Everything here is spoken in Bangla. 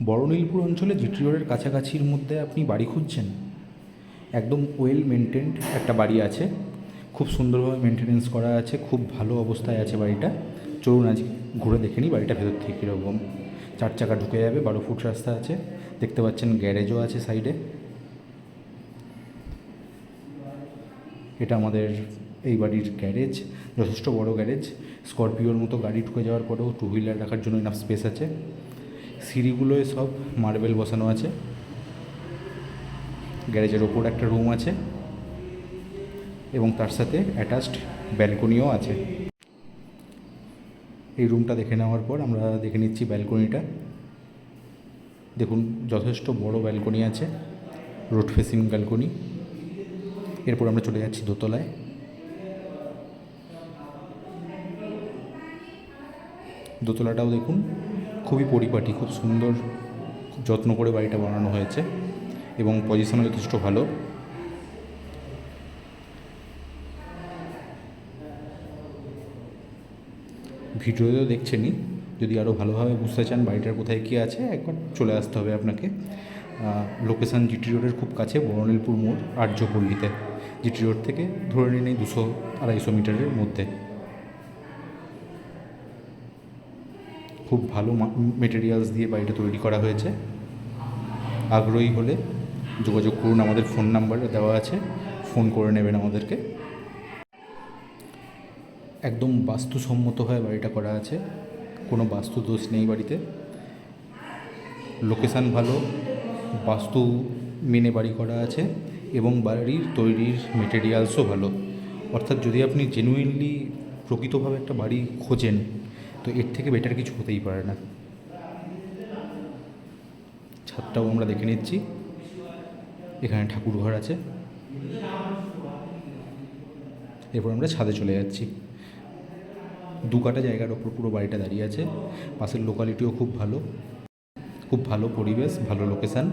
বড়নীলপুর অঞ্চলে জিটি রোডের কাছাকাছির মধ্যে আপনি বাড়ি খুঁজছেন? একদম ওয়েল মেনটেন্ড একটা বাড়ি আছে। খুব সুন্দরভাবে মেনটেনেন্স করা আছে, খুব ভালো অবস্থায় আছে বাড়িটা। চলুন আজ ঘুরে দেখে নিই বাড়িটা ভেতর থেকে কীরকম। চার চাকা ঢুকে যাবে, বারো ফুট রাস্তা আছে। দেখতে পাচ্ছেন গ্যারেজও আছে সাইডে এটা আমাদের এই বাড়ির গ্যারেজ যথেষ্ট বড় গ্যারেজ স্করপিওর মতো গাড়ি ঢুকে যাওয়ার পরেও টু হুইলার রাখার জন্য ইনাফ স্পেস আছে। সিঁড়িগুলোয় সব মার্বেল বসানো আছে। গ্যারেজের ওপর একটা রুম আছে এবং তার সাথে অ্যাটাচড ব্যালকনিও আছে। এই রুমটা দেখে নেওয়ার পর আমরা দেখে নিচ্ছি ব্যালকনিটা। দেখুন, যথেষ্ট বড় ব্যালকনি আছে রোড ফেসিং ব্যালকনি। এরপর আমরা চলে যাচ্ছি দোতলায়। দোতলাটাও দেখুন, খুবই পরিপাটি, খুব সুন্দর খুব যত্ন করে বাড়িটা বানানো হয়েছে এবং পজিশনও যথেষ্ট ভালো। ভিডিওতেও দেখছেনই, যদি আরও ভালোভাবে বুঝতে চান বাড়িটার কোথায় কী আছে, একবার চলে আসতে হবে আপনাকে। লোকেশান জিটি রোডের খুব কাছে, বরণীলপুর মোড় আর্যপল্লীতে। জিটি রোড থেকে ধরে নিন এই দুশো আড়াইশো মিটারের মধ্যে। খুব ভালো মেটেরিয়ালস দিয়ে বাড়িটা তৈরি করা হয়েছে। আগ্রহী হলে যোগাযোগ করুন, আমাদের ফোন নাম্বার দেওয়া আছে। ফোন করে নেবেন আমাদেরকে। একদম বাস্তুসম্মতভাবে বাড়িটা করা আছে। কোনো বাস্তু দোষ নেই বাড়িতে। লোকেশান ভালো, বাস্তু মেনে বাড়ি করা আছে এবং বাড়ির তৈরির মেটেরিয়ালসও ভালো। অর্থাৎ যদি আপনি জেনুইনলি প্রকৃতভাবে একটা বাড়ি খোঁজেন তো এর থেকে বেটার কিছু হতেই পারে না। ছাদটাও আমরা দেখে নিচ্ছি। এখানে ঠাকুর ঘর আছে। এরপর আমরা ছাদে চলে যাচ্ছি। দু কাটা জায়গার ওপর পুরো বাড়িটা দাঁড়িয়ে আছে। পাশের লোকালিটিও খুব ভালো। খুব ভালো পরিবেশ, ভালো লোকেশান